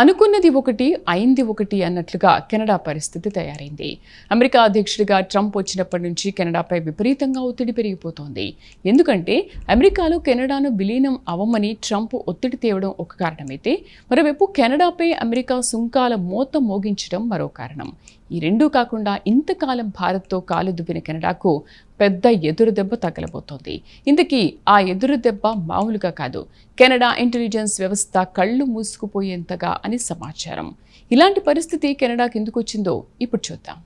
అనుకున్నది ఒకటి అయింది ఒకటి అన్నట్లుగా కెనడా పరిస్థితి తయారైంది. అమెరికా అధ్యక్షుడిగా ట్రంప్ వచ్చినప్పటి నుంచి కెనడాపై విపరీతంగా ఒత్తిడి పెరిగిపోతోంది. ఎందుకంటే అమెరికాలో కెనడాను విలీనం అవ్వమని ట్రంప్ ఒత్తిడి తేవడం ఒక కారణమైతే మరోవైపు కెనడాపై అమెరికా సుంకాల మోత మోగించడం మరో కారణం. ఈ రెండూ కాకుండా ఇంతకాలం భారత్తో కాలు దువ్విన కెనడాకు పెద్ద ఎదురు దెబ్బ తగలబోతోంది. ఇందుకీ ఆ ఎదురు దెబ్బ మామూలుగా కాదు. కెనడా ఇంటెలిజెన్స్ వ్యవస్థ కళ్ళు మూసుకుపోయేంతగా అని సమాచారం. ఇలాంటి పరిస్థితి కెనడాకి ఎందుకు వచ్చిందో ఇప్పుడు చూద్దాం.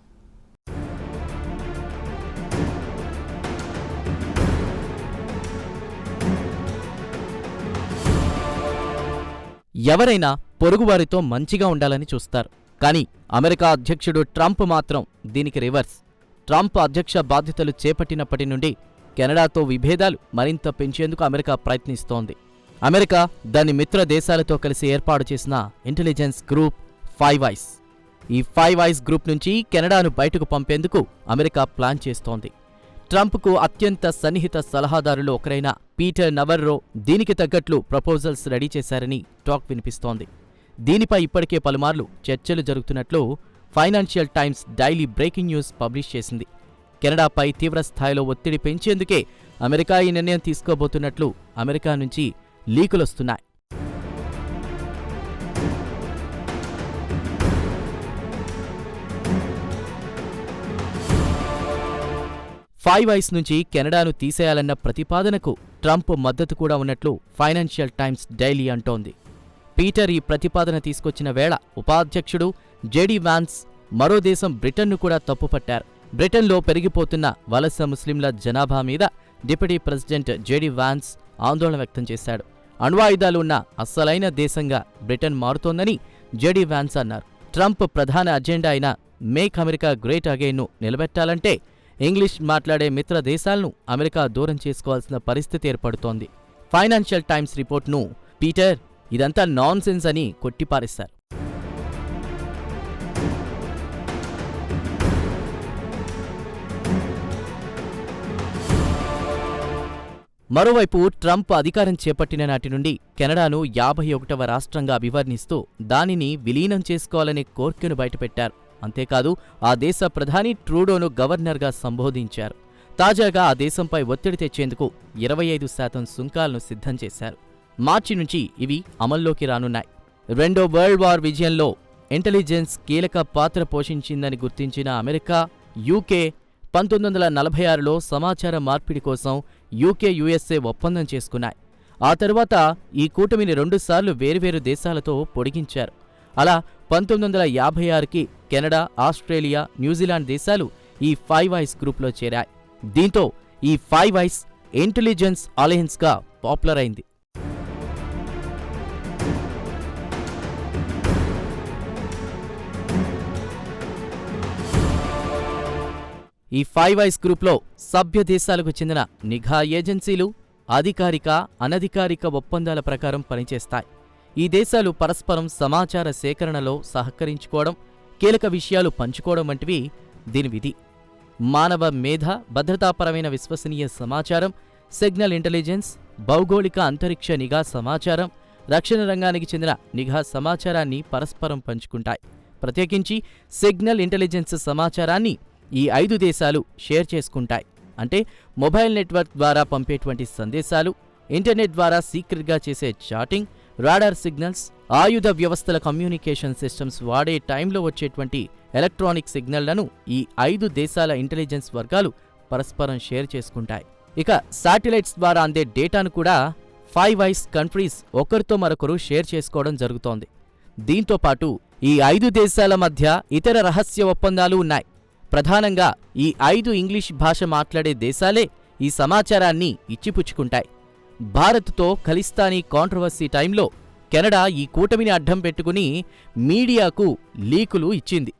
ఎవరైనా పొరుగువారితో మంచిగా ఉండాలని చూస్తారు. కానీ అమెరికా అధ్యక్షుడు ట్రంప్ మాత్రం దీనికి రివర్స్. ట్రంప్ అధ్యక్ష బాధ్యతలు చేపట్టినప్పటి నుండి కెనడాతో విభేదాలు మరింత పెంచేందుకు అమెరికా ప్రయత్నిస్తోంది. అమెరికా దాని మిత్ర దేశాలతో కలిసి ఏర్పాటు చేసిన ఇంటెలిజెన్స్ గ్రూప్ ఫైవ్ ఐస్. ఈ ఫైవ్ ఐస్ గ్రూప్ నుంచి కెనడాను బయటకు పంపేందుకు అమెరికా ప్లాన్ చేస్తోంది. ట్రంప్కు అత్యంత సన్నిహిత సలహాదారులు ఒకరైన పీటర్ నవర్రో దీనికి తగ్గట్లు ప్రపోజల్స్ రెడీ చేశారని టాక్ వినిపిస్తోంది. దీనిపై ఇప్పటికే పలుమార్లు చర్చలు జరుగుతున్నట్లు Financial Times daily breaking news publish చేసింది. కెనడాపై తీవ్ర స్థాయిలో ఒత్తిడి పెంచేందుకే అమెరికా ఈ నిర్ణయం తీసుకోబోతున్నట్లు అమెరికా నుంచి లీకులొస్తున్నాయి ఫైవ్ ఐస్ నుంచి కెనడాను తీసేయాలన్న ప్రతిపాదనకు ట్రంప్ మద్దతు కూడా ఉన్నట్లు ఫైనాన్షియల్ టైమ్స్ డైలీ అంటోంది. పీటర్ ఈ ప్రతిపాదన తీసుకొచ్చిన వేళ ఉపాధ్యక్షుడు జేడీ వాన్స్ మరో దేశం బ్రిటన్ను కూడా తప్పుపట్టారు. బ్రిటన్లో పెరిగిపోతున్న వలస ముస్లింల జనాభా మీద డిప్యూటీ ప్రెసిడెంట్ జేడీ వాన్స్ ఆందోళన వ్యక్తం చేశాడు. అణ్వాయుధాలు ఉన్న అస్సలైన దేశంగా బ్రిటన్ మారుతోందని జేడీ వాన్స్ అన్నారు. ట్రంప్ ప్రధాన అజెండా అయిన మేక్ అమెరికా గ్రేట్ అగైన్ను నిలబెట్టాలంటే ఇంగ్లీష్ మాట్లాడే మిత్ర దేశాలను అమెరికా దూరం చేసుకోవాల్సిన పరిస్థితి ఏర్పడుతోంది. ఫైనాన్షియల్ టైమ్స్ రిపోర్ట్ను పీటర్ ఇదంతా నాన్సెన్స్ అని కొట్టిపారేశారు. మరోవైపు ట్రంప్ అధికారం చేపట్టిన నాటి నుండి కెనడాను యాభై ఒకటవ రాష్ట్రంగా అభివర్ణిస్తూ దానిని విలీనం చేసుకోవాలనే కోర్కెను బయటపెట్టారు. అంతేకాదు ఆ దేశ ప్రధాని ట్రూడోను గవర్నర్గా సంబోధించారు. తాజాగా ఆ దేశంపై ఒత్తిడి తెచ్చేందుకు ఇరవై ఐదు శాతం సుంకాలను సిద్ధం చేశారు. మార్చి నుంచి ఇవి అమల్లోకి రానున్నాయి. రెండో వరల్డ్ వార్ విజయంలో ఇంటెలిజెన్స్ కీలక పాత్ర పోషించిందని గుర్తించిన అమెరికా యూకే పంతొమ్మిది వందల నలభై ఆరులో సమాచార మార్పిడి కోసం యూకే యుఎస్ఏ ఒప్పందం చేసుకున్నాయి. ఆ తర్వాత ఈ కూటమిని రెండుసార్లు వేర్వేరు దేశాలతో పొడిగించారు. అలా పంతొమ్మిది వందల యాభై ఆరుకి కెనడా ఆస్ట్రేలియా న్యూజిలాండ్ దేశాలు ఈ ఫైవ్ ఐస్ గ్రూప్లో చేరాయి. దీంతో ఈ ఫైవ్ ఐస్ ఇంటెలిజెన్స్ అలయన్స్గా పాపులర్ అయింది. ఈ ఫైవ్ ఐస్ గ్రూప్లో సభ్య దేశాలకు చెందిన నిఘా ఏజెన్సీలు అధికారిక అనధికారిక ఒప్పందాల ప్రకారం పనిచేస్తాయి. ఈ దేశాలు పరస్పరం సమాచార సేకరణలో సహకరించుకోవడం కీలక విషయాలు పంచుకోవడం వంటివి దీని విధి. మానవ మేధ భద్రతాపరమైన విశ్వసనీయ సమాచారం సిగ్నల్ ఇంటెలిజెన్స్ భౌగోళిక అంతరిక్ష నిఘా సమాచారం రక్షణ రంగానికి చెందిన నిఘా సమాచారాన్ని పరస్పరం పంచుకుంటాయి. ప్రత్యేకించి సిగ్నల్ ఇంటెలిజెన్స్ సమాచారాన్ని ఈ ఐదు దేశాలు షేర్ చేసుకుంటాయి. అంటే మొబైల్ నెట్వర్క్ ద్వారా పంపేటువంటి సందేశాలు ఇంటర్నెట్ ద్వారా సీక్రెట్గా చేసే చాటింగ్ రాడార్ సిగ్నల్స్ ఆయుధ వ్యవస్థల కమ్యూనికేషన్ సిస్టమ్స్ వాడే టైంలో వచ్చేటువంటి ఎలక్ట్రానిక్ సిగ్నళ్ళను ఈ ఐదు దేశాల ఇంటెలిజెన్స్ వర్గాలు పరస్పరం షేర్ చేసుకుంటాయి. ఇక శాటిలైట్స్ ద్వారా అందే డేటాను కూడా ఫైవ్ ఐస్ కంట్రీస్ ఒకరితో మరొకరు షేర్ చేసుకోవడం జరుగుతోంది. దీంతో పాటు ఈ ఐదు దేశాల మధ్య ఇతర రహస్య ఒప్పందాలు ఉన్నాయి. ప్రధానంగా ఈ ఐదు ఇంగ్లీష్ భాష మాట్లాడే దేశాలే ఈ సమాచారాన్ని ఇచ్చిపుచ్చుకుంటాయి. భారత్తో ఖలిస్తానీ కాంట్రవర్సీ టైంలో కెనడా ఈ కూటమిని అడ్డం పెట్టుకుని మీడియాకు లీకులు ఇచ్చింది.